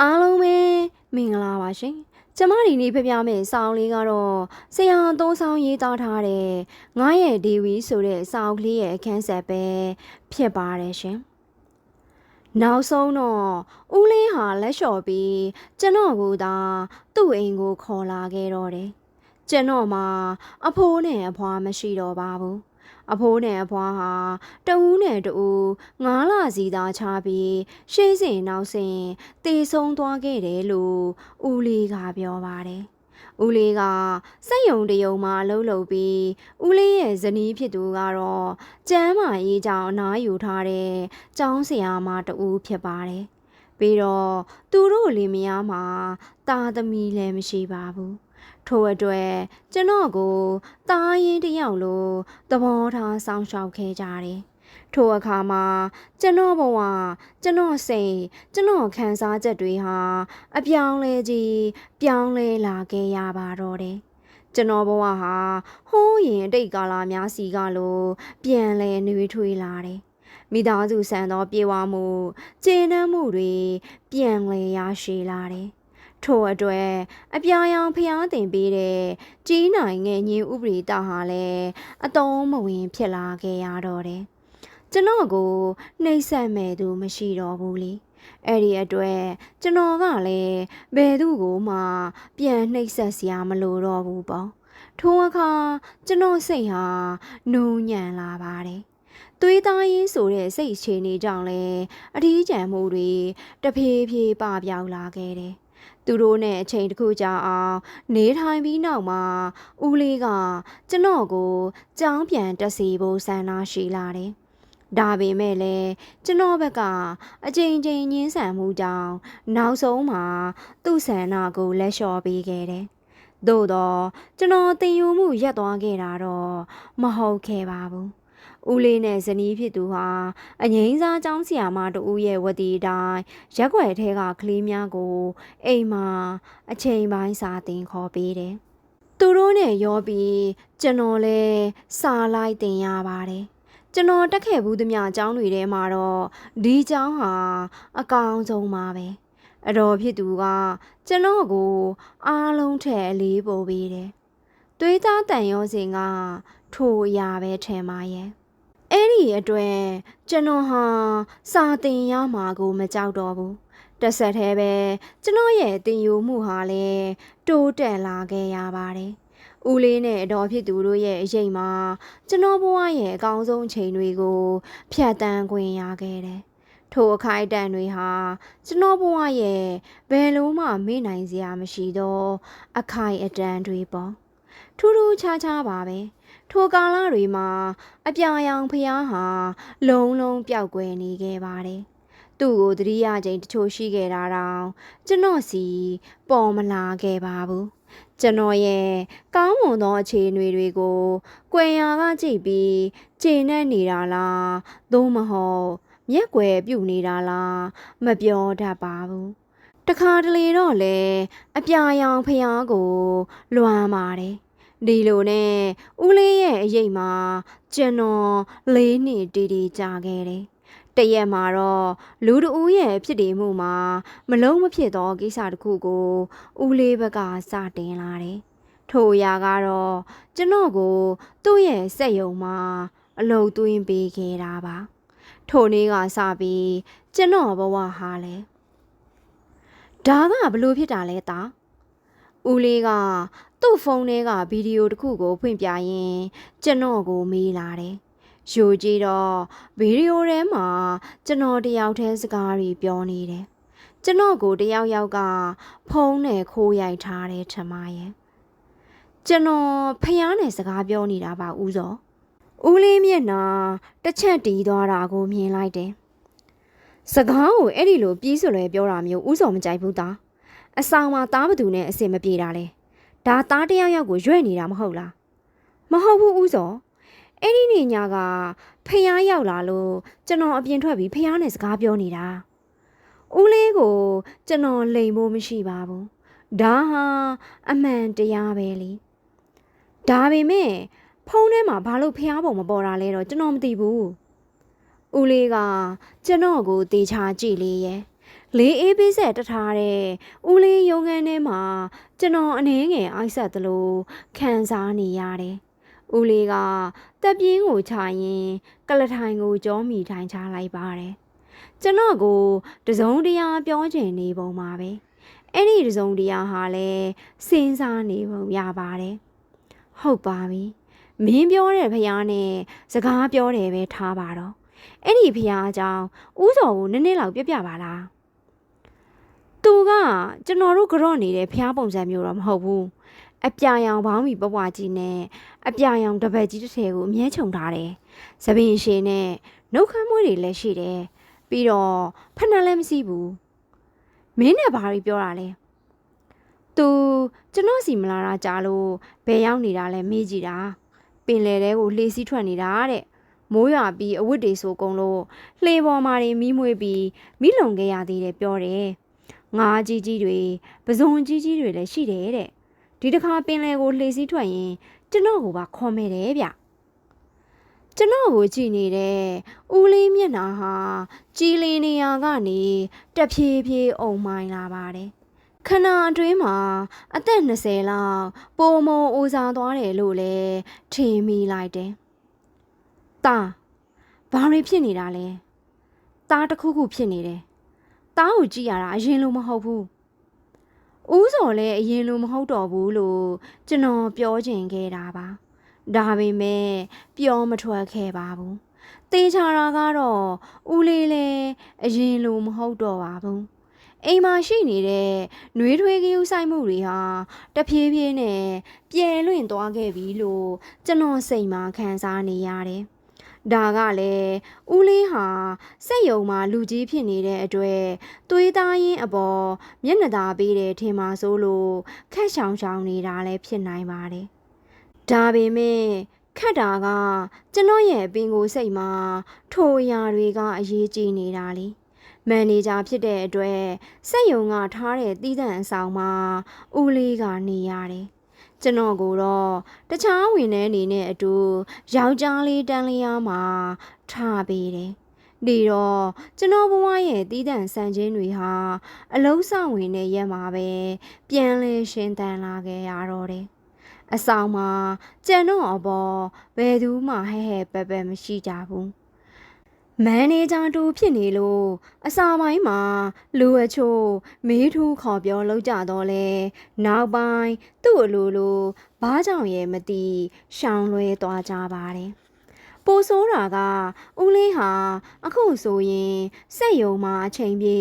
အားလုံးပဲမင်္ဂလာပါရှင်ကျမဒီနေ့ပြပြမယ့်စာအုပ်လေးကတော့ဆရာသုံးဆောင်ရေးသားထားတဲ့ငါရဲ့ဒေဝီဆိုတဲ့စာအုပ်လေးရဲ့အခန်းဆက်ပဲဖြစ်ပါတယ်ရှင်နောက်ဆုံးတော့ဦးလေးဟာလက်လျှော်ပြီးကျွန်တော်ကသာသူ့အိမ်ကိုခေါ်လာခဲ့တော့တယ်ကျွန်တော်မှာအဖိုးနဲ့အဖွားမရှိတော့ပါဘူး အဖိုးနဲ့အဖွားဟာတဦးနဲ့တဦးငားလာစီသာချပြီးရှေးစင်နောက်စင်တေဆုံးသွားခဲ့တယ်လို့ဦးလေးကပြောပါတယ်။ဦးလေးကစက်ယုံတယုံမှာအလုပ်လုပ်ပြီးဦးလေးရဲ့ဇနီးဖြစ်သူကတော့ကျမ်းမာရေးကြောင့်အနားယူထားတဲ့ကျောင်းဆရာမတဦးဖြစ်ပါတယ်။ပြီးတော့သူတို့လင်မယားမှာတာသမီလည်းမရှိပါဘူး။ ထို့အတွက်ကျွန်တော်ကိုတားရင်တယောက်လိုသဘောထားစောင့်ရှောက်ခဲ့ကြတယ်။ထိုအခါမှာကျွန်တော်ဘဝကျွန်တော်စိတ်ကျွန်တော်ခံစားချက်တွေဟာအပြောင်းလဲကြီးပြောင်းလဲလာခဲ့ရပါတော့တယ်။ကျွန်တော်ဘဝဟာဟိုးရင်အတိတ်ကာလများစီကလိုပြန်လဲနှွေးထွေးလာတယ်။မိသားစုဆန်သောပြေဝမှုကျေနပ်မှုတွေပြန်လဲရရှိလာတယ်။ ထို့အတွက်အပြာရောင်ဖျားတင်ပေးတဲ့ကြီးနိုင်ငယ်ညင်းဥပရိတဟာလည်းအတုံးမဝင်ဖြစ်လာခဲ့ရတော့တယ်။ကျွန်တော်ကိုနှိပ်စက်မဲ့သူမရှိတော့ဘူးလေ။အဲ့ဒီအတွက်ကျွန်တော်ကလည်းဘယ်သူကိုမှ ပြန်နှိပ်စက်စရာမလိုတော့ဘူးပေါ့။ထိုအခါကျွန်တော်စိတ်ဟာနူးညံ့လာပါတယ်။သွေးသားရင်းဆိုတဲ့စိတ်အခြေအနေကြောင့်လည်းအထီးကျန်မှုတွေတဖြည်းဖြည်းပပြောက်လာခဲ့တယ်။ သူတို့နဲ့အချိန်တစ်ခုကြာအောင်နေထိုင်ပြီးနောက်မှာဦးလေးကကျွန်တော်ကိုကြောင်းပြန်တက်စီဖို့ဆန္ဒရှိလာတယ်။ဒါပေမဲ့လည်းကျွန်တော်ဘက်ကအချိန်ချင်းညှင်းဆန်မှုကြောင့်နောက်ဆုံးမှာသူ့ဆန္ဒကိုလက်လျှော့ပေးခဲ့တယ်။သို့တော့ကျွန်တော်တင်ယူမှုရက်သွားခဲ့တာတော့မဟုတ်ခဲ့ပါဘူး။ ဦးလေးနဲ့ဇနီးဖြစ်သူဟာအငိမ့်စားကျောင်းဆရာမတူရဲ့ဝတီတိုင်းရက်ွက်ထဲကကလေးများကိုအိမ်မှာအချိန်ပိုင်းစာသင်ခေါ်ပေးတယ်။သူတို့နဲ့ရောပြီးကျွန်တော်လည်းစာလိုက်တင်ရပါတယ်။ကျွန်တော်တက်ခဲ့ဘူးသမျှအကြောင်းတွေထဲမှာတော့ဒီအကြောင်းဟာအကောင်ဆုံးပါပဲ။အတော်ဖြစ်သူကကျွန်တော်ကိုအားလုံးထက်အလေးပို့ပေးတယ်။သွေးသားတန်ရောစင်ကထိုအရာပဲထင်ပါရဲ့။ အဲ့ဒီအတွက်ကျွန်တော်ဟာစာတင်ရမှာကိုမကြောက်တော့ဘူး။တစ်ဆက်တည်းပဲကျွန်တော်ရဲ့တင်ယူမှုဟာလည်းတိုးတက်လာခဲ့ရပါတယ်။ဦးလေးနဲ့အတော်ဖြစ်သူတို့ရဲ့အရေးမှာကျွန်တော်ဘဝရဲ့အကောင်းဆုံးချိန်တွေကို ဖြတ်တန်းခွင့်ရခဲ့တယ်။ထိုအခိုက်အတန့်တွေဟာကျွန်တော်ဘဝရဲ့ဘယ်လုံးမှမေ့နိုင်စရာမရှိသော အခိုက်အတန့်တွေပေါ့။ထူးထူးခြားခြားပါပဲ။ ထိုကာလတွေမှာ အပြာရောင်ဖျားဟာ လုံးလုံးပျောက်ကွယ်နေခဲ့ပါတယ်။သူ့ကိုတတိယကြိမ်တချို့ရှိခဲ့တာတောင်ကျွန်တော်စီပေါ်မလာခဲ့ပါဘူး။ကျွန်တော်ရဲ့ကောင်းမွန်သောအခြေအနေတွေကိုကွယ်ရာကကြည့်ပြီးကျင့်နဲ့နေတာလားသို့မဟုတ်မျက်ွယ်ပြုတ်နေတာလားမပြောတတ်ပါဘူး။တခါတလေတော့လေအပြာရောင်ဖျားကိုလွမ်းပါတယ်။ ဒီလိုနဲ့ဦးလေးရဲ့အရေးမှာကျွန်တော်လေးနှစ်တီတီကြာခဲ့တယ်။တရက်မှာတော့လူတဦးရဲ့ဖြစ်တည်မှုမှာမလုံးမဖြစ်သောကိစ္စတစ်ခုကိုဦးလေးဘက်ကစတင်လာတယ်။ထိုအရာကတော့ကျွန်တော်ကိုသူ့ရဲ့စက်ယုံမှာအလုပ်သွင်းပေးခဲ့တာပါ။ထိုနေ့ကစပြီးကျွန်တော်ဘဝဟာလဲဒါကဘလို့ဖြစ်တာလဲတာ ဦးလေးကသူ့ဖုန်းထဲကဗီဒီယိုတစ်ခုကိုဖွင့်ပြရင်းကျွန်တော်ကိုမေးလာတယ်။ယိုကြည့်တော့ဗီဒီယိုထဲမှာကျွန်တော်တယောက်တည်းစကားတွေပြောနေတယ်။ကျွန်တော်ကိုတယောက်ယောက်ကဖုန်းနဲ့ခိုးရိုက်ထားတယ်ထမရဲ့။ကျွန်တော်ဖျားနဲ့စကားပြောနေတာပါဦးစော။ဦးလေးမျက်နှာတစ်ချက်တီးသွားတာကိုမြင်လိုက်တယ်။စကားကိုအဲ့ဒီလိုပြီးစွလွယ်ပြောတာမျိုးဦးစောမကြိုက်ဘူးသား။ အဆောင်မှာသားဘသူနဲ့အစင်မပြေတာလဲ။ဒါသားတယောက်ယောက်ကိုရွဲ့နေတာမဟုတ်လား။မဟုတ်ဘူးဦးစော။အဲ့ဒီနေညာကဖះရောက်လာလို့ကျွန်တော်အပြင်ထွက်ပြီးဖះနဲ့စကားပြောနေတာ။ဦးလေးကိုကျွန်တော်လိန်ဖို့မရှိပါဘူး။ဒါဟာအမှန်တရားပဲလေ။ဒါပေမဲ့ဖုန်းထဲမှာဘာလို့ဖះပုံမပေါ်တာလဲတော့ကျွန်တော်မသိဘူး။ဦးလေးကကျွန်တော်ကိုတေချာကြည့်လေးရဲ့ လေးအေးပေးဆက်တထားတဲ့ဦးလေးရုံငန်းထဲမှာကျွန်တော်အနေငယ်အိုက်ဆက်သလိုခံစားနေရတယ်။ဦးလေးကတက်ပြင်းကိုချရင်ကလထိုင်ကိုကြောမိထိုင်ချလိုက်ပါတယ်။ကျွန်တော်ကိုတစုံတရာပြောချင်နေပုံပါပဲ။အဲ့ဒီတစုံတရာဟာလည်းစဉ်းစားနေပုံရပါတယ်။ဟုတ်ပါပြီ။မင်းပြောတဲ့ဖယားနဲ့စကားပြောတယ်ပဲထားပါတော့။အဲ့ဒီဖယားအကြောင်းဥစော်ကိုနည်းနည်းလောက်ပြပြပါလား။ သူကကျွန်တော်တို့ကြော့နေတဲ့ဖျားပုံစံမျိုးတော့မဟုတ်ဘူးအပြာရောင်ဘောင်းမီပပွားကြီးနဲ့အပြာရောင်တပတ်ကြီးတစ်ထည်ကိုအမြဲခြုံထားတယ်သပင်ရှင်နဲ့နှုတ်ခမ်းမွေးတွေလည်းရှိတယ်ပြီးတော့ဖက်နှက်လည်းမရှိဘူးမင်းနဲ့ဘာတွေပြောတာလဲသူကျွန်တော်စီမလာတာကြားလို့ဘယ်ရောက်နေတာလဲမေးကြည့်တာပင်လယ်ထဲကိုလှေစီးထွက်နေတာတဲ့မိုးရွာပြီးအဝတ်တွေဆိုကုန်လို့လှေပေါ်မှာတွေမီးမွေးပြီးမိလုံခဲ့ရသေးတယ်ပြောတယ် ငါးကြီးကြီးတွေပဇွန်ကြီးကြီးတွေလည်းရှိတယ်တဲ့ဒီတစ်ခါပင်လယ်ကိုလှေစည်းထွက်ရင်ကျွန်တော်ကိုပါခေါ်မယ်တယ်ဗျကျွန်တော်ကိုကြည့်နေတဲ့ဦးလေးမျက်နှာဟာကြည်လင်နေရကနေတဖြည်းဖြည်းအုံမိုင်းလာပါတယ်ခဏအတွင်းမှာအသက်20လောက်ပုံမုံဦးစားသွားတယ်လို့လဲထင်မိလိုက်တယ်။ตาဘာတွေဖြစ်နေတာလဲ။ตาတစ်ခုခုဖြစ်နေတယ်။ တားကိုကြည့်ရတာအရင်လိုမဟုတ်ဘူး။ဦးစော်လည်းအရင်လိုမဟုတ်တော့ဘူးလို့ကျွန်တော်ပြောချင်ခဲ့တာပါ။ဒါပေမဲ့ပြောမထွက်ခဲ့ပါဘူး။တေချာတာကတော့ဦးလေးလည်းအရင်လိုမဟုတ်တော့ပါဘူး။အိမ်မှာရှိနေတဲ့နှွေးထွေးကယူဆိုင်မှုတွေဟာတဖြည်းဖြည်းနဲ့ပြဲလွင့်သွားခဲ့ပြီလို့ကျွန်တော်စိတ်မှာခံစားနေရတယ်။ ဒါကလည်းဦးလေးဟာစက်ယုံမှာလူကြီးဖြစ်နေတဲ့အတွက်သွေးသားရင်းအပေါ်မျက်နှာသာပေးတယ်ထင်ပါဆိုလို့ခက်ဆောင်ဆောင်နေတာလည်းဖြစ်နိုင်ပါတယ်။ဒါပေမဲ့ခက်တာကကျွန်တော်ရဲ့ပင်ကိုယ်စိတ်မှာထိုအရာတွေကအရေးကြီးနေတာလေ။မန်နေဂျာဖြစ်တဲ့အတွက်စက်ယုံကထားတဲ့တည်တံ့အဆောင်မှာဦးလေးကနေရတယ်။ ကျွန်တော်ကိုတော့တခြားဝင်တဲ့အနေနဲ့အတူယောက်ျားလေးတန်းလျားမှာထားပေးတယ်။ဒီတော့ကျွန်တော်ဘဝရဲ့တီးတန့်ဆန်ခြင်းတွေဟာအလုံးဆောင်ဝင်တဲ့ရက်မှာပဲပြန်လဲရှင်တန်လာခဲ့ရတော့တယ်။အဆောင်မှာကျန်တော့အပေါ်ဘယ်သူမှဟဲ့ဟဲ့ပက်ပက်မရှိကြဘူး။ မန်နေဂျာတူဖြစ်နေလို့အစာပိုင်းမှာလူအချို့မေးထူးခေါ်ပြောလောက်ကြတော့လဲနောက်ပိုင်းသူ့အလိုလိုဘာကြောင့်ရဲ့မသိရှောင်လွဲသွားကြပါတယ်ပိုဆိုးတာကဦးလေးဟာအခုဆိုရင်စက်ယုံမှာအချိန်ပြေ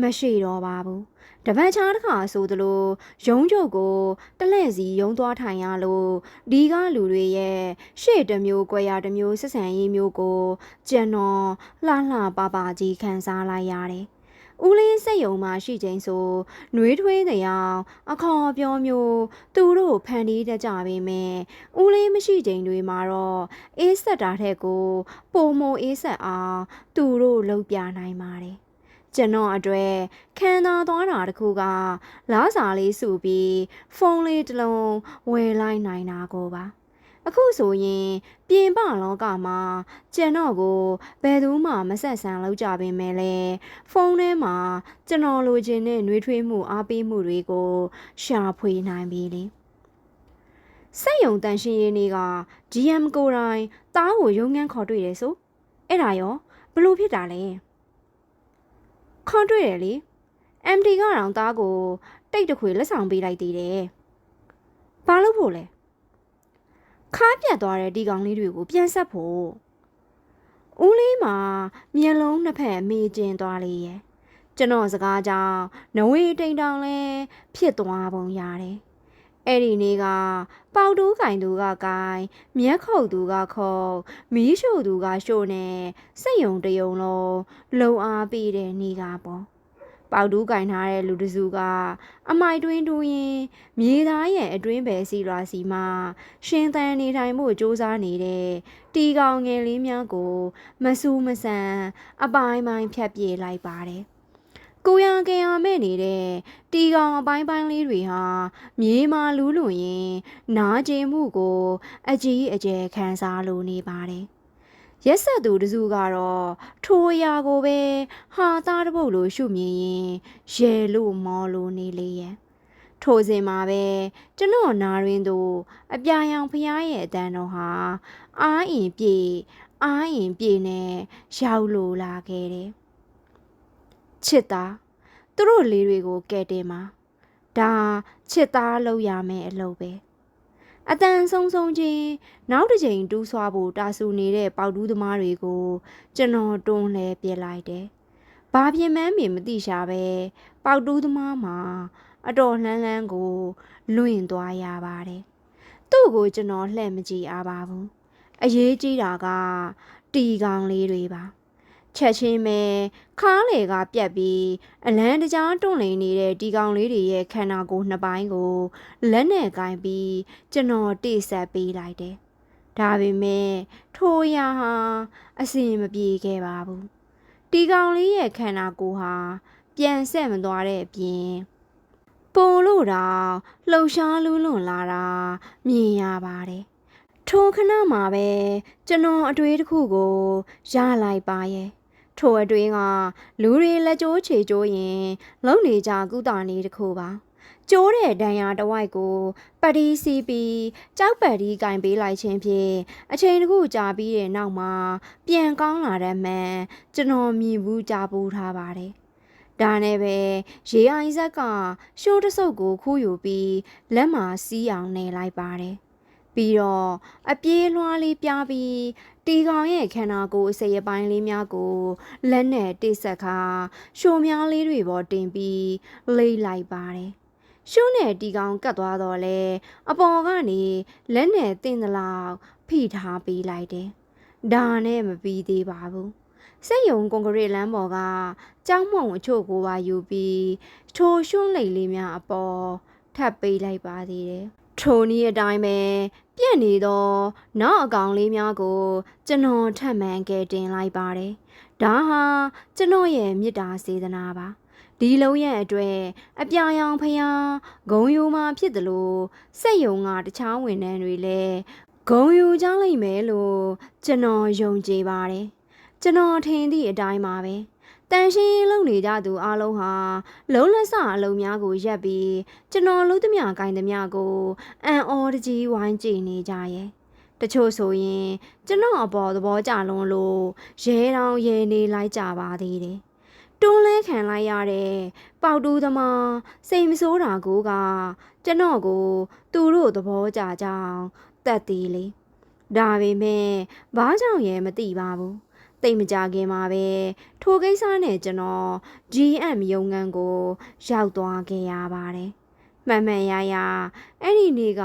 မရှိတော့ပါဘူး တပတ်ချားတစ်ခါဆိုသလိုရုံးချုပ်ကိုတလဲ့စီရုံးသွားထိုင်ရလို့ဒီကလူတွေရဲ့ရှေ့တစ်မျိုးကွဲရတစ်မျိုးဆက်ဆံရေးမျိုးကိုကျွန်တော်လှလှပပကြီးခံစားလိုက်ရတယ်။ဦးလေးစိတ်ယုံမှရှိချိန်ဆိုနှွေးထွေးတဲ့အောင်အခေါ်ပြောမျိုးသူတို့ဖန်တီးတတ်ကြပေမဲ့ဦးလေးမရှိချိန်တွေမှာတော့အေးဆက်တာထက်ကိုပုံမအေးဆက်အောင်သူတို့လှုပ်ပြနိုင်ပါတယ်။ ကျွန်တော်အတွက်ခံစားသွားတာတခုကလားစာလေးစုပြီးဖုန်းလေးတစ်လုံးဝယ်လိုက်နိုင်တာကိုပါအခုဆိုရင်ပြင်ပလောကမှာကျန်တော့ကိုဘယ်သူမှမဆက်ဆံလောက်ကြပင်မဲ့လဲဖုန်းထဲမှာကျွန်တော်လိုချင်တဲ့နှွေးထွေးမှုအားပေးမှုတွေကို ရှာဖွေနိုင်ပြီလေစက်ယုံတန်ရှင်ရေးနေ့က GM ကိုယ်တိုင်တားကိုရုံငန်းခေါ်တွေ့တယ်ဆိုအဲ့ဒါရောဘလို့ဖြစ်တာလဲ ခေါ်တွေ့တယ်လေ MD ကတောင်တားကိုတိတ်တခွေလက်ဆောင်ပေးလိုက်သေးတယ်ဘာလို့ဖို့လဲခါပြတ်သွားတဲ့ဒီကောင်လေးတွေကိုပြန်ဆက်ဖို့ဦးလေးမှာမျက်လုံးနှစ်ဖက်မေးကျင်သွားလေရဲ့ကျွန်တော်စကားကြောင့်နဝေတိန်တောင်လဲဖြစ်သွားပုံရတယ် အဲ့ဒီနေ့ကပေါတိုးကင်သူကကင်မျက်ခုတ်သူကခုတ်မီးရှို့သူကရှို့နဲ့စက်ယုံတယုံလုံးလုံအားပေးတဲ့နေ့ကပေါ့ပေါတူးကင်ထားတဲ့လူတစုကအမိုက်တွင်းတူးရင်မြေသားရဲ့အတွင်းပဲစီလွာစီမှာရှင်သန်နေထိုင်မှုစ조사နေတဲ့တီကောင်ငယ်လေးများကို မဆူးမဆန်အပိုင်းပိုင်းဖြတ်ပြေးလိုက်ပါတယ် ကိုရကရမဲ့နေတဲ့တီကောင်အပိုင်းပိုင်းလေးတွေဟာမြေမာလူးလွန်ရင် နားကျင်မှုကို အကြီးအကျယ်ခံစားလိုနေပါတယ်ရက်ဆက်သူတစုကတော့ထိုအရာကိုပဲဟာသားတစ်ပုတ်လိုရှုမြင်ရင်ရဲလို့မောလို့နေလေရဲ့ထိုစဉ်မှာပဲကျွန်တော်နာရင်းတို့အပြာရောင်ဖျားရဲ့အတန်တော်ဟာအားရင်ပြေအားရင်ပြေနဲ့ရောက်လို့လာခဲ့တယ် ချစ်သားသူတို့လေးတွေကိုကဲတင်မှာဒါချစ်သားလုပ်ရမယ်အလုပ်ပဲအတန်ဆုံးဆုံးချင်းနောက်တစ်ချိန်တူးဆွားဖို့တာဆူနေတဲ့ပေါက်တူးသမားတွေကိုကျွန်တော်တွန်းလှဲပြစ်လိုက်တယ်။ဘာပြင်မှန်းမင်မသိရှာပဲပေါက်တူးသမားမှာအတော်လှမ်းလှမ်းကိုလွင့်သွားရပါတယ်။သူ့ကိုကျွန်တော်လှည့်မကြည့်အားပါဘူး။အရေးကြီးတာကတီကောင်လေးတွေပါ။ ချက်ချင်းပဲခါးလေကပြက်ပြီးအလန်းတကြားတွန့်လိန်နေတဲ့ဒီကောင်လေးတွေရဲ့ခန္ဓာကိုယ်နှစ်ပိုင်းကိုလက်နဲ့ကင်ပြီးကျွန်တော်တိဆက်ပေးလိုက်တယ်။ဒါပေမဲ့ထိုးရဟာအစင်မပြေခဲ့ပါဘူး။ဒီကောင်လေးရဲ့ခန္ဓာကိုယ်ဟာပြန်ဆက်မသွားတဲ့အပြင်ပုံလို့တော့လှုပ်ရှားလူးလွန်လာတာမြင်ရပါတယ်။ထိုခဏမှာပဲကျွန်တော်အတွေးတစ်ခုကိုရလိုက်ပါရဲ့။ ထိုအတွင်းကလူတွေလက်ကျိုးချေကျိုးရင်လုံနေကြကုသနေတစ်ခုပါကျိုးတဲ့ဒဏ်ရာတစ်ဝိုက်ကိုပတ်တီးစီးပြီးကြောက်ပတ်တီးကင်ပေးလိုက်ခြင်းဖြင့်အချိန်တစ်ခုကြာပြီးတဲ့နောက်မှာပြန်ကောင်းလာတဲ့မှန်ကျွန်တော်မြင်ဘူးကြားပူးထားပါတယ်ဒါနဲ့ပဲရေအိုင်ဇက်ကရှိုးတဆုပ်ကိုခူးယူပြီးလက်မှာစီးအောင်နေလိုက်ပါတယ်ပြီးတော့အပြေးလွှားလေးပြားပြီး တီကောင်ရဲ့ခန္ဓာကိုယ်အစိပ်အပိုင်းလေးများကိုလက်နဲ့တိဆက်ခါရှိုးများလေးတွေပေါ်တင်ပြီးလိမ့်လိုက်ပါတယ်ရှုံးနဲ့တီကောင်ကတ်သွားတော့လဲအပေါ်ကနေလက်နဲ့တင်သလောက်ဖိထားပေးလိုက်တယ်ဒါနဲ့မပြီးသေးပါဘူးစက်ယုံကွန်ကရစ်လမ်းပေါ်ကကြောင်းမုံအချို့ကိုပါယူပြီးထိုရှုံးလိမ်လေးများအပေါ်ထပ်ပေးလိုက်ပါသေးတယ် ထိုနည်းအတိုင်းပဲပြက်နေသောနောက်အကောင်လေးများကို ကျွန်တော်ထပ်မံကဲတင်လိုက်ပါတယ်ဒါဟာကျွန်တော်ရဲ့မေတ္တာစေတနာပါဒီလုံးရဲ့အတွက်အပြာရောင်ဖျားဂုံယူမှဖြစ်တယ်လို့စက်ယုံကတခြားဝန်ထမ်းတွေလည်းဂုံယူကြလိမ့်မယ်လို့ကျွန်တော်ယုံကြည်ပါတယ်ကျွန်တော်ထင်သည့်အတိုင်းပါပဲ တန်ရှင်းရေးလုပ်နေကြသူအလုံးဟာလုံးလက်စအလုံးများကိုရက်ပြီးကျွန်တော်လုံးသမျှဂိုင်းသမျှကိုအန်အော်တကြီးဝိုင်းကြည့်နေကြရဲ့တချို့ဆိုရင်ကျွန်တော်အပေါ်သဘောကျလွန်းလို့ရဲတောင်ရဲနေလိုက်ကြပါသေးတယ်တွန်းလဲခံလိုက်ရတဲ့ပေါတူးသမားစိတ်မဆိုးတာကိုကကျွန်တော်ကို သူတို့သဘောကျကြောင်းတတ်သေးလေဒါပေမဲ့ဘာကြောင့်ရဲမသိပါဘူး တိတ်မကြခင်မှာပဲထိုကိစ္စနဲ့ကျွန်တော် GM ရုံငန်းကို ရောက်သွားခဲ့ရပါတယ်မှန်မှန်ရရအဲ့ဒီနေ့က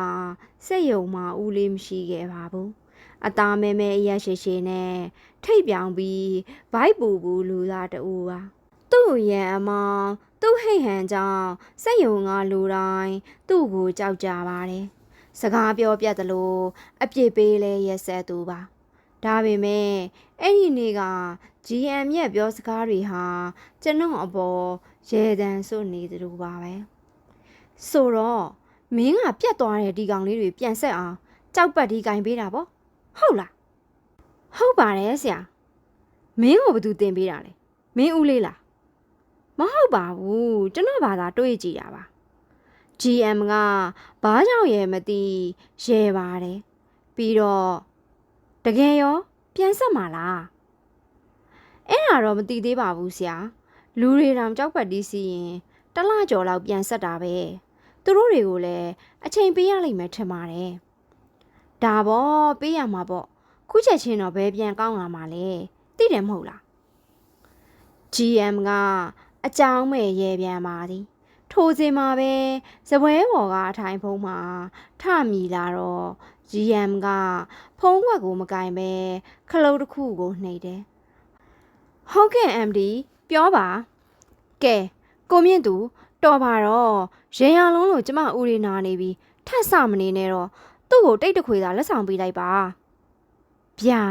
စက်ယုံမှာဦးလေးမရှိခဲ့ပါဘူးအသားမဲမဲအရက်ရှိရှိနဲ့ထိတ်ပြောင်ပြီးဘိုက်ပူပူလူသားတူပါသူ့ရဲ့အမောင်သူ့ဟိတ်ဟန်ကြောင့်စက်ယုံကလူတိုင်းသူ့ကိုကြောက်ကြပါတယ်စကားပြောပြတ်တယ်လို့အပြစ်ပေးလဲရက်ဆက်သူပါ ဒါပေမဲ့အဲ့ဒီနေ့က GM ရဲ့ပြောစကားတွေဟာကျွန်တော်အပေါ်ရေတံစွနေသလိုပါပဲဆိုတော့မင်းကပြတ်သွားတဲ့ဒီကောင်လေးတွေပြန်ဆက်အောင်ကြောက်ပတ်ဒီကင်ပေးတာပေါ့ဟုတ်လားဟုတ်ပါတယ်ဆရာမင်းကိုဘသူတင်ပေးတာလဲမင်းဦးလေးလားမဟုတ်ပါဘူးကျွန်တော်ဘာသာတွေးကြည့်တာပါ GM ကဘာကြောင့်ရဲမသိရဲပါတယ်ပြီးတော့ တကယ်ရောပြန်ဆက်မှာလားအဲ့ဒါတော့မသိသေးပါဘူးဆရာလူတွေတောင်ကြောက်ပတ်တီးစီရင်တလကျော်လောက်ပြန်ဆက်တာပဲသူတို့တွေကိုလည်းအချိန်ပေးရလိမ့်မယ်ထင်ပါတယ်ဒါပေါ့ပေးရမှာပေါ့ခုချက်ချင်းတော့ဘယ်ပြန်ကောင်းလာမှာလဲသိတယ်မဟုတ်လား GM ကအကြောင်းမဲ့ရေပြန်ပါသည်ထိုစဉ်မှာပဲဇပွဲပေါ်ကအထိုင်ဖုံးမှာထမိလာတော့ GM ကဖုံးခွက်ကိုမကင်ပဲခလုတ်တစ်ခုကိုနှိပ်တယ်ဟုတ်ကဲ့ MD ပြောပါကဲကိုမြင့်သူတော်ပါတော့ရေရလုံးလို့ကျမဦးရီနာနေပြီထက်ဆမနေနဲ့တော့သူ့ကိုတိတ်တခွေသာလက်ဆောင်ပေးလိုက်ပါဗျာ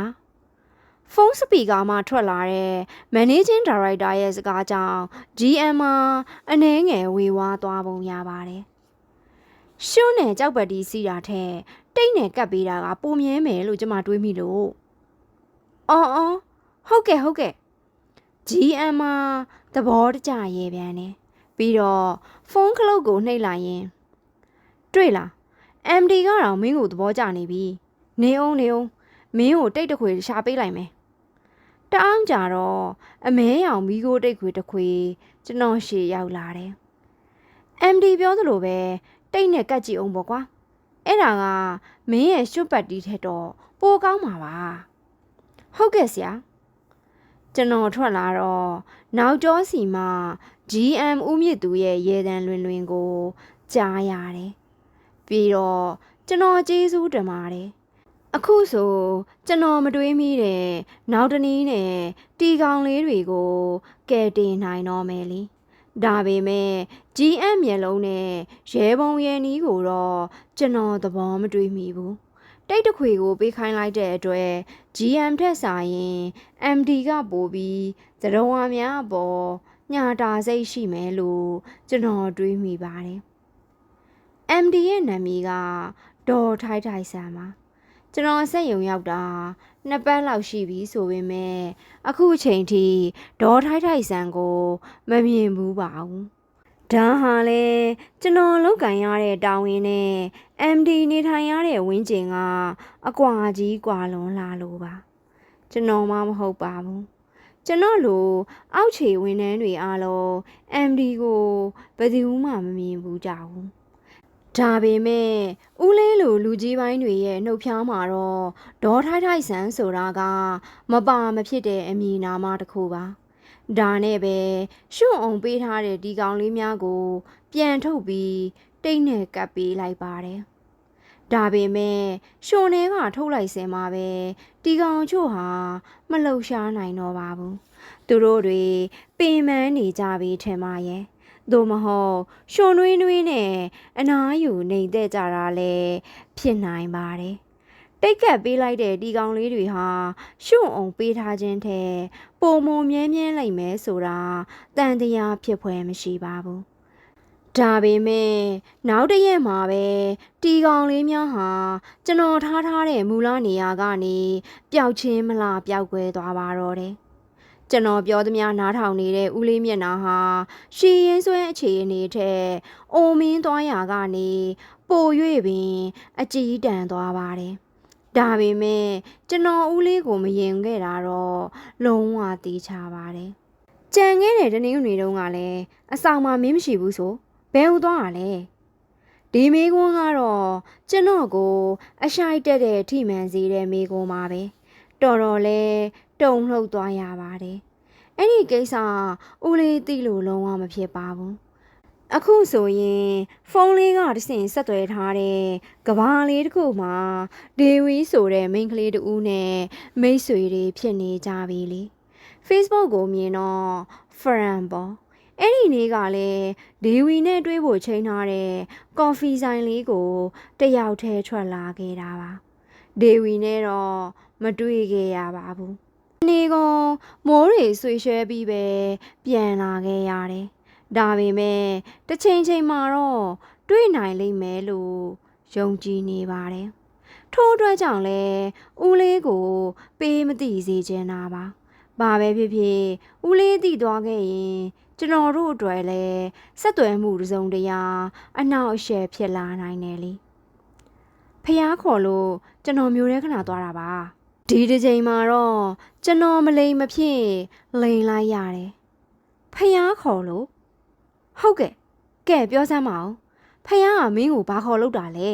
ဖုန်းစပီကာမှထွက်လာတဲ့ Managing Director ရဲ့စကားကြောင့် GM မှာအနှဲငယ်ဝေဝါးသွားပုံရပါတယ်။ရှုံးနဲ့ကြောက်ပတ်တီးစီးတာထက် တိတ်နဲ့ကပ်ပေးတာကပုံမြဲမယ်လို့ကျမတွေးမိလို့အော်အော်ဟုတ်ကဲ့ဟုတ်ကဲ့ GM မှာသဘောတကျရေပြန်နေပြီးတော့ဖုန်းခလုတ်ကိုနှိပ်လိုက်ရင်တွေ့လား MD ကတော့မင်းကိုသဘောကျနေပြီနေအောင်နေအောင်မင်းကိုတိတ်တခွေရှာပေးလိုက်မယ်တအားကြတော့အမဲရောင်မီးကိုတိတ်ခွေတစ်ခွေကျွန်တော်ရှေ့ရောက်လာတယ် MD ပြောသလိုပဲတိတ်နဲ့ကတ်ကြည့်အောင်ပေါ့ကွာ အဲ့ဒါကမင်းရဲ့ရှုပ်ပတ်တီးထက်တော့ပိုကောင်းမှာပါဟုတ်ကဲ့ဆရာကျွန်တော်ထွက်လာတော့နောက်ကျောစီမှာ GM ဦးမြင့်သူရဲ့ရေတံလွင်လွင်ကို ကြားရတယ်။ပြီးတော့ကျွန်တော်ကျေးဇူးတင်ပါတယ်။အခုဆိုကျွန်တော်မတွေးမိတဲ့နောက်တနည်းနဲ့တီကောင်လေးတွေကိုကဲတင်နိုင်တော့မယ်လी ဒါပေမဲ့ GM မျက်လုံးနဲ့ရဲဘုံရဲ့နီးကိုတော့ကျွန်တော်သဘောမတွေးမိဘူး။တိတ်တခွေကိုပေးခိုင်းလိုက်တဲ့အတွက် GM ထက်စာရင် MD ကပို့ပြီးသတော်ဝါများအပေါ်ညာတာစိတ်ရှိမယ်လို့ကျွန်တော်တွေးမိပါတယ်။ MD ရဲ့နာမည်ကဒေါ်ထိုက်ထိုက်ဆန်ပါ ကျွန်တော်ဆက်ယုံရောက်တာနှစ်ပတ်လောက်ရှိပြီဆိုပေမဲ့အခုချိန်ထိဒေါ်ထိုက်ထိုက်ဆန်ကိုမမြင်ဘူးပါဘူးဒါဟာလေကျွန်တော်လောက်ကန်ရတဲ့တောင်းဝင်နဲ့ MD နေထိုင်ရတဲ့ဝင်းကျင်ကအကွာကြီးကွာလွန်လာလို့ပါကျွန်တော်မှမဟုတ်ပါဘူးကျွန်တော်လိုအောက်ခြေဝန်ထမ်းတွေအားလုံး MD ကိုဘယ်သူမှမမြင်ဘူးကြဘူး ဒါပေမဲ့ဦးလေးလိုလူကြီးပိုင်းတွေရဲ့နှုတ်ဖျားမှာတော့ဒေါ်ထိုက်ထိုက်ဆန်းဆိုတာက မပါမဖြစ်တဲ့အမည်နာမတစ်ခုပါဒါနဲ့ပဲရှုံအောင်ပေးထားတဲ့ဒီကောင်လေးများကို ပြန်ထုတ်ပြီးတိတ်နဲ့ကပ်ပေးလိုက်ပါတယ်ဒါပေမဲ့ရှုံနေကထုတ်လိုက်စင်မှာပဲတီကောင်ချို့ဟာမလှုပ်ရှားနိုင်တော့ပါဘူးသူတို့တွေပင်ပန်းနေကြပြီထင်ပါရဲ့ သို့မဟုတ်ရှုံနွေးနွေးနဲ့အနားယူနေတဲ့ကြတာလည်းဖြစ်နိုင်ပါတယ်တိတ်ကပ်ပေးလိုက်တဲ့ဒီကောင်လေးတွေဟာရှုံအောင်ပေးထားခြင်းထဲပုံမမြဲမြဲလိုက်မယ်ဆိုတာတန်တရားဖြစ်ဖွယ်မရှိပါဘူးဒါပေမဲ့နောက်တစ်ရက်မှာပဲတီကောင်လေးများဟာကျွန်တော်ထားထားတဲ့မူလနေရာကနေပျောက်ချင်းမလားပျောက်ကွယ်သွားပါတော့တယ်။ ကျွန်တော်ပြောသမျှနားထောင်နေတဲ့ဦးလေးမျက်နှာဟာရှည်ရင်ဆွဲအခြေအနေထက်အိုမင်းသွားရာကနေပို၍ပင်အကြည်တန်သွားပါတယ်။ဒါပေမဲ့ကျွန်တော်ဦးလေးကိုမယင်ခဲ့တာတော့လုံးဝတီးချပါတယ်။ကြံခဲ့တဲ့တနင်္ဂနွေတုန်းကလည်းအဆောင်မှာမင်းမရှိဘူးဆိုဘယ်ဟိုသွားတာလဲဒီမေကွန်းကတော့ကျွန်တော်ကို အရှိုက်တက်တဲ့ထိမှန်စေတဲ့မေကွန်းပါပဲတော်တော်လဲ တုံလှုပ်သွားရပါတယ်အဲ့ဒီကိစ္စဦးလေးသိလို့လုံးဝမဖြစ်ပါဘူးအခုဆိုရင်ဖုန်းလေးကတဆင့်ဆက်သွယ်ထားတဲ့ကဘာလေးတစ်ခုမှာဒေဝီဆိုတဲ့မိန်းကလေးတူဦးနဲ့မိတ်ဆွေတွေဖြစ်နေကြပြီလေ Facebook ကိုမြင်တော့ friend ပေါ့အဲ့ဒီနေ့ကလည်းဒေဝီနဲ့တွေ့ဖို့ချိန်ထားတဲ့ကော်ဖီဆိုင်လေးကိုတယောက်တည်းထွက်လာခဲ့တာပါဒေဝီနဲ့တော့မတွေ့ခဲ့ရပါဘူး နေကောင်မိုးတွေဆွေရွှဲပြီးပဲပြန်လာခဲ့ရတယ်ဒါပေမဲ့တစ်ချိန်ချိန်မှာတော့တွေ့နိုင်လိမ့်မယ်လို့ယုံကြည်နေပါတယ်ထို့အတွက်ကြောင့်လဲဦးလေးကိုပေးမသိစေချင်တာပါဘာပဲဖြစ်ဖြစ်ဦးလေးတည်သွားခဲ့ရင်ကျွန်တော်တို့အတွက်လည်းဆက်သွယ်မှုတစ်စုံတရာအနောက်အရှက်ဖြစ်လာနိုင်တယ်လေဖះခေါ်လို့ကျွန်တော်မျိုးရဲခဏသွားတာပါ ဒီတစ်ချိန်မှာတော့ကျွန်တော်မလိမ်မဖြစ်လိန်လိုက်ရတယ်ဖះခေါ်လို့ဟုတ်ကဲ့ကဲပြောစမ်းမအောင်ဖះကမင်းကိုဘာခေါ်လို့တာလဲ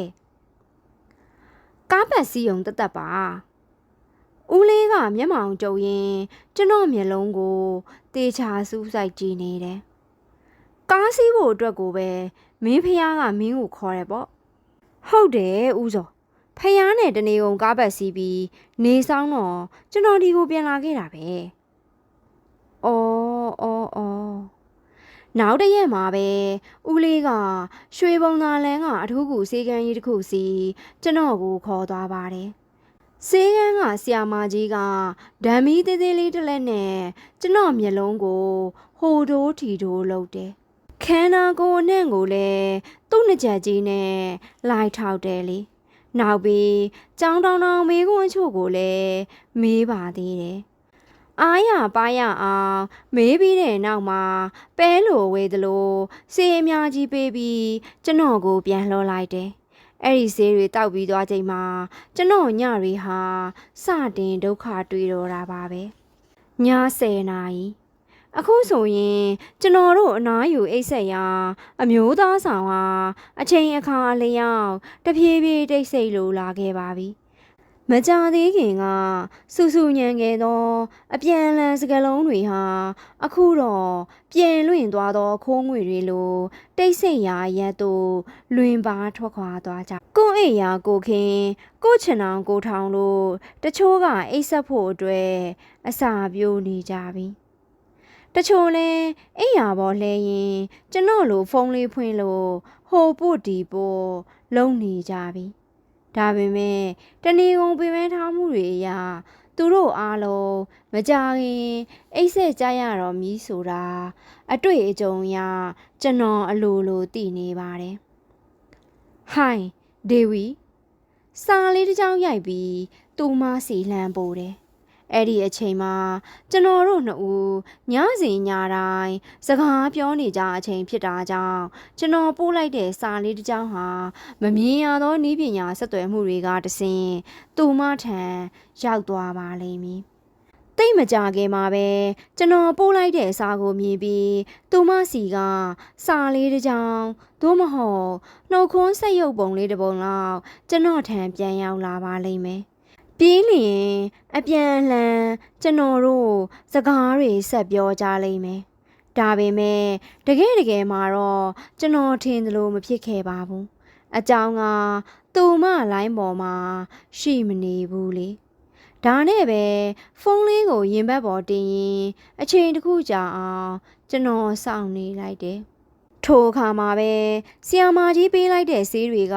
ကားပတ်စီးုံတသက်ပါဦးလေးကမျက်မှောင်ကြုံရင်ကျွန်တော်မျက်လုံးကိုတေချာစူးစိုက်ကြည့်နေတယ်။ကားစီးဖို့အတွက်ကိုပဲမင်းဖះကမင်းကိုခေါ်တယ်ပေါ့။ဟုတ်တယ်ဦးစော ဖះနဲ့တနေုံကားပတ်စီးပြီးနေဆောင်တော့ကျွန်တော်ဒီကိုပြန်လာခဲ့တာပဲ။အော်အော်အော်နောက်တရက်မှာပဲဦးလေးကရွှေဘုံသာလန်းကအထူးကူစေကန်းကြီးတစ်ခုစီကျွန်တော်ကိုခေါ်သွားပါတယ်။စေကန်းကဆရာမကြီးကဓာမီသေးသေးလေးတစ်လက်နဲ့ကျွန်တော်မျက်လုံးကိုဟိုတိုးထီတိုးလုပ်တယ်။ခန္ဓာကိုယ်နဲ့ကိုလည်းသူ့နှစ်ချက်ကြီးနဲ့လိုက်ထောက်တယ်လေ။ နောက်ပြီးကြောင်းတောင်းတောင်းမေးခွန်းအချို့ကိုလည်းမေးပါသေးတယ်အားရပါရအောင်မေးပြီးတဲ့နောက်မှာပဲလိုဝေးသလိုစေးအများကြီးပေးပြီးကျွန်တော်ကိုပြန်လှော်လိုက်တယ်အဲ့ဒီဆေးတွေတောက်ပြီးသွားချိန်မှာကျွန်တော်ညတွေဟာစတင်ဒုက္ခတွေ့တော့တာပါပဲည10နာရီ အခုဆိုရင်ကျွန်တော်တို့အနားယူအိတ်ဆက်ရာ အမျိုးသားဆောင်ဟာအချိန်အခါအလျောက်တဖြည်းဖြည်းတိတ်ဆိတ်လိုလာခဲ့ပါပြီမကြသေးခင်ကစူစူညံခဲ့သော အပြန်အလှန်စကလုံးတွေဟာ အခုတော့ပြင်လွင့်သွားသောခိုးငွေတွေလို တိတ်ဆိတ်ရာရက်သို့လွင်ပါထွက်ခွာသွားကြကိုယ့်အိမ်ရာကိုခင်းကိုယ့်ချင်အောင်ကိုထောင်လို့တချို့ကအိတ်ဆက်ဖို့အတွက်အစာပြိုးနေကြပြီ တချို့လဲအိယာပေါ်လဲရင်ကျွန်တော်လိုဖုန်းလေးဖွင့်လို့ဟိုပို့ဒီပို့လုံနေကြပြီဒါပေမဲ့တဏီကုံပြင်ပန်းထားမှုတွေအရာသူတို့အားလုံးမကြခင်အိတ်ဆက်ကြရတော့မီးဆိုတာအတွေ့အကြုံအရကျွန်တော်အလိုလိုသိနေပါတယ်ဟိုင်ဒေဝီစာလေးတစ်ကြောင်းရိုက်ပြီးသူမစီလှမ်းပို့တယ် အဲ့ဒီအချိန်မှာကျွန်တော်တို့နှစ်ဦးညစဉ်ညတိုင်းစကားပြောနေကြအချိန်ဖြစ်တာကြောင့်ကျွန်တော်ပို့လိုက်တဲ့စာလေးတစ်ကြောင်းဟာမမြင်ရသောဤပညာဆက်သွယ်မှုတွေကတဆင်သူမထံရောက်သွားပါလိမ့်မည်။တိတ်မကြခင်မှာပဲကျွန်တော်ပို့လိုက်တဲ့စာကိုမြင်ပြီးသူမစီကစာလေးတစ်ကြောင်းသို့မဟုတ်နှုတ်ခွန်းဆက်ရုပ်ပုံလေးတစ်ပုံလောက်ကျွန်တော်ထံပြန်ရောက်လာပါလိမ့်မယ်။ ပြီးလျင်အပြန်အလှန်ကျွန်တော်တို့စကားတွေဆက်ပြောကြလိမ့်မယ်။ဒါပေမဲ့တကယ်တကယ်မှာတော့ကျွန်တော်ထင်သလိုမဖြစ်ခဲ့ပါဘူး။အကြောင်းကသူမလိုင်းပေါ်မှာရှိမနေဘူးလေ။ဒါနဲ့ပဲဖုန်းလေးကိုရင်ဘတ်ပေါ်တင်ရင်အချိန်တစ်ခုကြာအောင်ကျွန်တော်စောင့်နေလိုက်တယ်။ထိုအခါမှာပဲဆီယာမာကြီးပေးလိုက်တဲ့ဆေးတွေက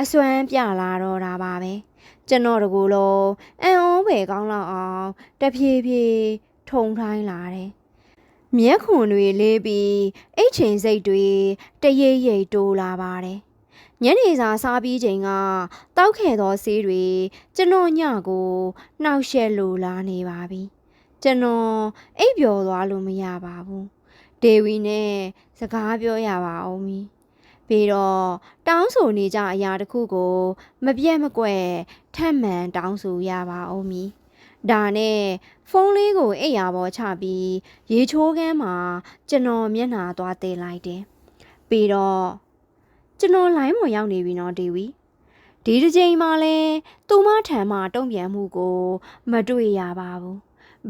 အစွမ်းပြလာတော့တာပါပဲ။ ကျွန်တော်တကူလုံးအံ့ဩဖွယ်ကောင်းလောက်အောင်တဖြည်းဖြည်းထုံထိုင်းလာတယ်။မျက်ခွန်တွေလေးပြီးအိတ်ချိန်စိတ်တွေတရိပ်ရိပ်တိုးလာပါတယ်။ညနေစာစားပြီးချိန်ကတောက်ခဲ့သောဆေးတွေကျွန်တော်ညကိုနှောက်ယှက်လိုလာနေပါပြီ။ကျွန်တော်အိပ်ပျော်သွားလို့မရပါဘူး။ဒေဝီနဲ့စကားပြောရပါအောင်မီ။ ပြီးတော့တောင်းဆိုနေကြအရာတစ်ခုကို မပြတ်မကွက်ထပ်မံတောင်းဆိုရပါအောင်မီဒါနဲ့ဖုန်းလေးကိုအိပ်ရာပေါ်ချပြီးရေချိုးခန်းမှာကျွန်တော်မျက်နှာသွားသေးလိုက်တယ်ပြီးတော့ကျွန်တော်လိုင်းပေါ်ရောက်နေပြီနော်ဒေဝီဒီတစ်ချိန်မှလဲသူမထံမှတုံ့ပြန်မှုကို မတွေ့ရပါဘူး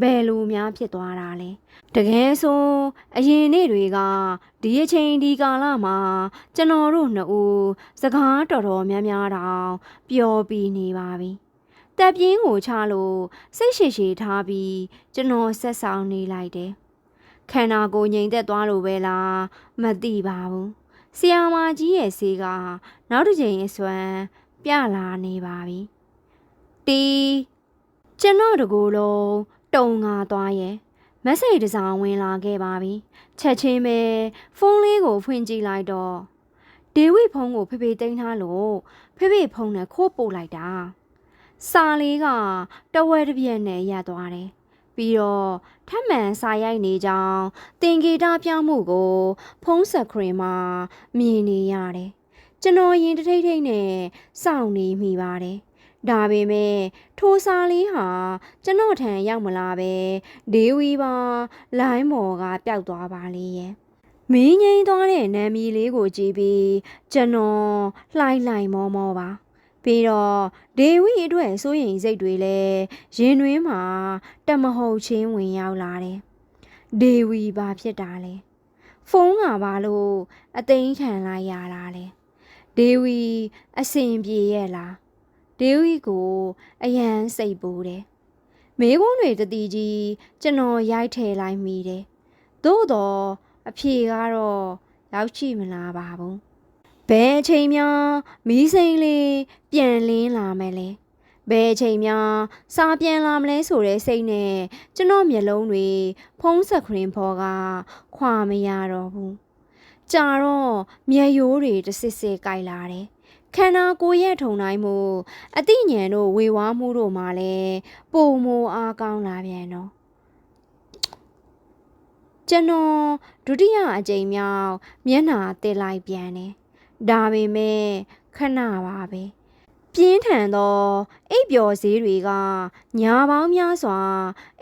ဘယ်လိုများဖြစ်သွားတာလဲတကယ်ဆိုအရင်နေ့တွေကဒီအချိန်ဒီကာလမှာကျွန်တော်တို့နှစ်ဦးစကားတော်တော်များများတောင်ပျော်ပြီးနေပါပြီတက်ပြင်းကိုချလို့စိတ်ရှည်ရှည်ထားပြီးကျွန်တော်ဆက်ဆောင်နေလိုက်တယ်ခန္ဓာကိုယ်ငြိမ်သက်သွားလို့ပဲလားမသိပါဘူးဆီယာမာကြီးရဲ့ဆေးကနောက်တစ်ချိန်အစွမ်းပြလာနေပါပြီတီကျွန်တော်တကူလုံး တုံငါသွားရဲ့မက်ဆေ့တစ်စောင်ဝင်လာခဲ့ပါပြီချက်ချင်းပဲဖုန်းလေးကိုဖွင့်ကြည့်လိုက်တော့ဒေဝိဖုန်းကိုဖေဖေသိမ်းထားလို့ဖေဖေဖုန်းနဲ့ခိုးပို့လိုက်တာစာလေးကတဝဲတစ်ပြက်နဲ့ရသွားတယ်ပြီးတော့ထပ်မံစာရိုက်နေကြောင်းတင်ဂီတာပြမှုကို ဖုံးဆက်ခရင်မှာမြင်နေရတယ်ကျွန်တော်ရင်တထိတ်ထိတ်နဲ့စောင့်နေမိပါတယ် ဒါပေမဲ့ထိုစာလေးဟာကျွန်တော်ထံရောက်မလာပဲဒေဝီပါလိုင်းမော်ကပျောက်သွားပါလေရဲ့မင်းငိမ့်သွားတဲ့နာမည်လေးကိုကြည့်ပြီးကျွန်တော်လှိုင်းလှိုင်းမောမောပါပြီးတော့ဒေဝီအတွက်စိုးရိမ်စိတ်တွေလည်းရင်တွင်းမှာတမဟုတ်ချင်းဝင်ရောက်လာတယ်ဒေဝီဘာဖြစ်တာလဲဖုန်းကဘာလို့အသိမ်းခံလိုက်ရတာလဲဒေဝီအစင်ပြေရဲ့လား ဒေဝီကိုအယံစိတ်ပူတယ်။မေကုန်းတွေတတိကြီးကျွန်တော်ရိုက်ထည့်လိုက်မိတယ်။သို့တော့အဖြေကတော့ရောက်ချိမလာပါဘူး။ဘယ်အချိန်များမီးစိမ်းလေးပြန်လင်းလာမယ်လဲ။ဘယ်အချိန်များစာပြန်လာမလဲဆိုတဲ့စိတ်နဲ့ကျွန်တော်မျက်လုံးတွေဖုံးဆက်ခရင်ဖော်ကခွာမရတော့ဘူး။ကြာတော့မျက်ရိုးတွေတစ်စစ်စစ်ကြိုက်လာတယ်။ ခန္ဓာကိုယ်ရဲ့ထုံတိုင်းမှုအသိဉာဏ်တို့ဝေဝါးမှုတို့မှာလည်းပုံမအားကောင်းလာပြန်တော့ကျွန်တော်ဒုတိယအကြိမ်မြောက်မျက်နှာတက်လိုက်ပြန်တယ်ဒါပေမဲ့ခဏပါပဲပြင်းထန်သောအိပ်ပျော်ဈေးတွေကညာပေါင်းများစွာ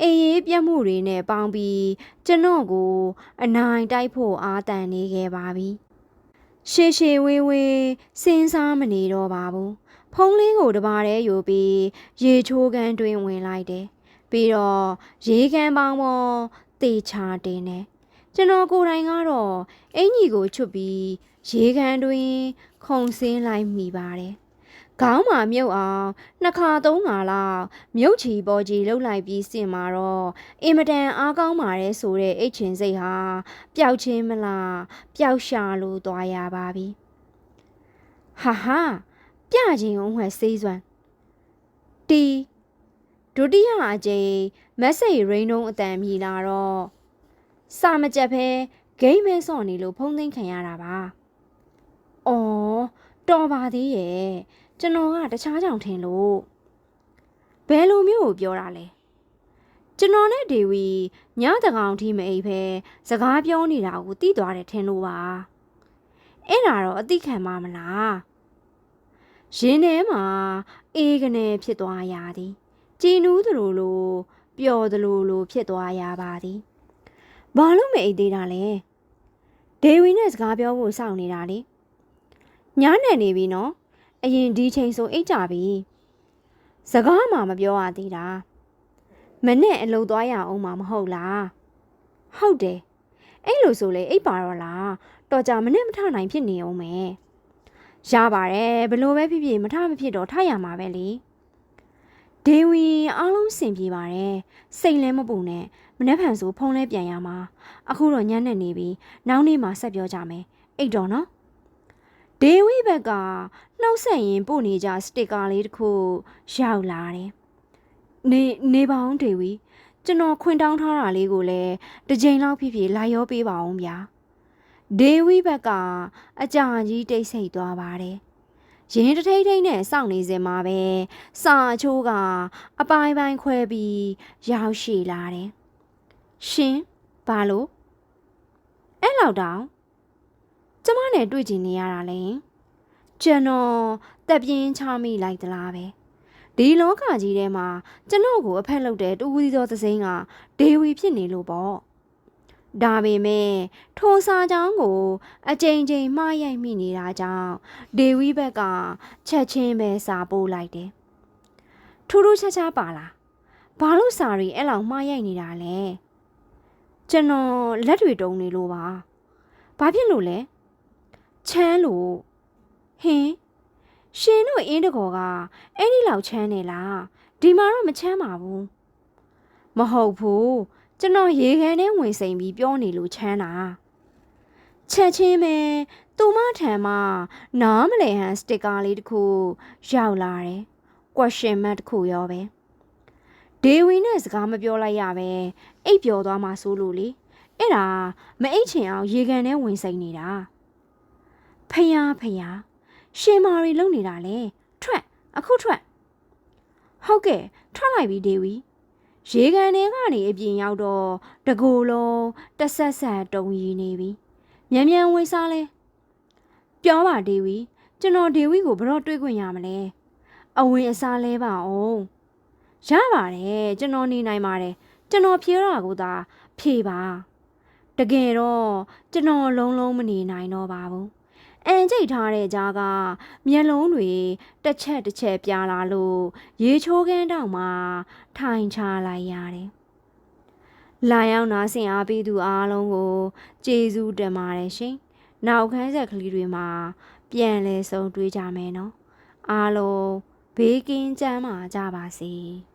အေးရေးပြတ်မှုတွေနဲ့ပေါင်းပြီးကျွန်တော်ကို အနိုင်တိုက်ဖို့အားတန်နေခဲ့ပါပြီ။ ရှေရှေဝေးဝေးစဉ်းစားမနေတော့ပါဘူး။ဖုံးလေးကိုတပါးတည်းယူပြီးရေချိုးကန်တွင်ဝင်လိုက်တယ်။ပြီးတော့ရေကန်ပေါင်းပေါ်တေချာတင်တယ်။ကျွန်တော်ကိုယ်တိုင်ကတော့အင်ကြီးကိုချွတ်ပြီးရေကန်တွင် ခုံဆင်းလိုက်မိပါတယ်။ ခေါင်းမှာမြုပ်အောင်နှစ်ခါသုံးခါလောက်မြုပ်ချီပေါ်ချီလှုပ်လိုက်ပြီးစင်มาတော့အင်မတန်အားကောင်းပါတယ်ဆိုတဲ့အိတ်ချင်စိတ်ဟာပျောက်ချင်းမလားပျောက်ရှာလို့သွားရပါပြီဟာဟာပြချင်းအောင်ဝှက်စေးစွမ်းတီဒုတိယအကြိမ်မက်ဆေ့ရိန်တုံးအတန်မြည်လာတော့စာမကြက်ဖဲဂိမ်းမဲဆော့နေလို့ဖုံးသိမ်းခံရတာပါ။အော်တော်ပါသေးရဲ့ ကျွန်တော်ကတခြားကြောင်ထင်လို့ဘယ်လိုမျိုးကိုပြောတာလဲကျွန်တော်နဲ့ဒေဝီညတကောင်ထိမအိပ်ဖဲစကားပြောနေတာကိုသိသွားတယ်ထင်လို့ပါအဲ့ဒါတော့အသိခံပါမလားရင်ထဲမှာအေးကနေဖြစ်သွားရသည်ကြည်နူးသလိုလိုပျော်သလိုလိုဖြစ်သွားရပါသည်ဘာလို့မအိပ်သေးတာလဲဒေဝီနဲ့စကားပြောဖို့စောင့်နေတာလေညနေနေပြီနော် အရင်ဒီချိန်ဆိုအိတ်ကြပြီစကားမှမပြောရသေးတာမနဲ့အလုံသွားရအောင်မမဟုတ်လားဟုတ်တယ်အဲ့လိုဆိုလေအိတ်ပါတော့လားတော်ကြမနဲ့မထနိုင်ဖြစ်နေအောင်မယ်ရပါတယ်ဘလို့ပဲဖြစ်ဖြစ်မထမဖြစ်တော့ထရမှာပဲလေဒေဝီအားလုံးစင်ပြေပါတယ်စိတ်လည်းမပူနဲ့မနှက်ဖန်ဆိုဖုံးလဲပြန်ရမှာအခုတော့ညနေနေပြီနောက်နေ့မှဆက်ပြောကြမယ်အိတ်တော်နော်ဒေဝိဘက်က နှုတ်ဆက်ရင်ပို့နေကြစတစ်ကာလေးတစ်ခုရောက်လာတယ်။နေနေပါအောင်ဒေဝီကျွန်တော်ခွင်တောင်းထားတာလေးကိုလည်းတစ်ချိန်လောက်ဖြစ်ဖြစ်လာရောပေးပါအောင်ဗျာ။ဒေဝိဘက်ကအကြာကြီးတိတ်ဆိတ်သွားပါတယ်။ရင်တထိတ်ထိတ်နဲ့စောင့်နေစင်မှာပဲစာချိုးကအပိုင်းပိုင်းခွဲပြီးရောက်ရှိလာတယ်။ရှင်ဘာလို့အဲ့လောက်တောင်ကျမနဲ့တွေ့ကြည့်နေရတာလေ ကျွန်တော်တက်ပြင်းချမိလိုက်သလားပဲဒီလောကကြီးထဲမှာကျွန်တော်ကိုအဖက်လုပ်တဲ့တူဝီသောသစိမ်းကဒေဝီဖြစ်နေလို့ပေါ့ဒါပေမဲ့ထိုစာကြောင်းကို အကြိမ်ကြိမ်မှားရိုက်မိနေတာကြောင့်ဒေဝီဘက်ကချက်ချင်းပဲစာပို့လိုက်တယ်ထူးထူးခြားခြားပါလားဘာလို့စာရီအဲ့လောက်မှားရိုက်နေတာလဲကျွန်တော်လက်တွေတုံနေလို့ပါဘာဖြစ်လို့လဲချမ်းလို့ ဟင်းရှင်တို့အင်းတကောကအဲ့ဒီလောက်ချမ်းနေလားဒီမှာတော့မချမ်းပါဘူးမဟုတ်ဘူးကျွန်တော်ရေခဲထဲဝင်စိမ်ပြီးပြောနေလို့ချမ်းတာချက်ချင်းပဲသူမထံမှာနားမလဲဟန်စတစ်ကာလေးတစ်ခုရောက်လာတယ် question mark တစ်ခုရောပဲဒေဝီနဲ့စကားမပြောလိုက်ရပဲအိပ်ပျော်သွားမှဆိုလို့လေအဲ့ဒါမအိတ်ချင်အောင်ရေကန်ထဲဝင်စိမ်နေတာဖယားဖယား ရှင်မာရီလုံနေတာလေထွက်အခုထွက်ဟုတ်ကဲ့ထွက်လိုက်ပြီဒေဝီရေကန်ထဲကနေအပြင်ရောက်တော့တကူလုံးတဆက်ဆက်တုံရီနေပြီမြန်မြန်ဝေးစားလဲပြောပါဒေဝီကျွန်တော်ဒေဝီကိုဘတော့တွေးခွင့်ရမလဲအဝင်အစားလဲပါအောင်ရပါတယ်ကျွန်တော်နေနိုင်ပါတယ်ကျွန်တော်ဖြေတာကိုသာဖြေပါတကယ်တော့ကျွန်တော်လုံးလုံးမနေနိုင်တော့ပါဘူး အန်ကျိတ်ထားတဲ့ကြားကမျက်လုံးတွေတစ်ချက်တစ်ချက်ပြာလာလို့ရေချိုးကန်းတောင်မှထိုင်ချလိုက်ရတယ်။လာရောက်နာဆင်အားပေးသူအားလုံးကိုကျေးဇူးတင်ပါတယ်ရှင်။နောက်ခန်းဆက်ကလေးတွေမှာပြန်လဲဆုံးတွေ့ကြမယ်နော်။အားလုံးဘေးကင်းကျန်းမာကြပါစေ။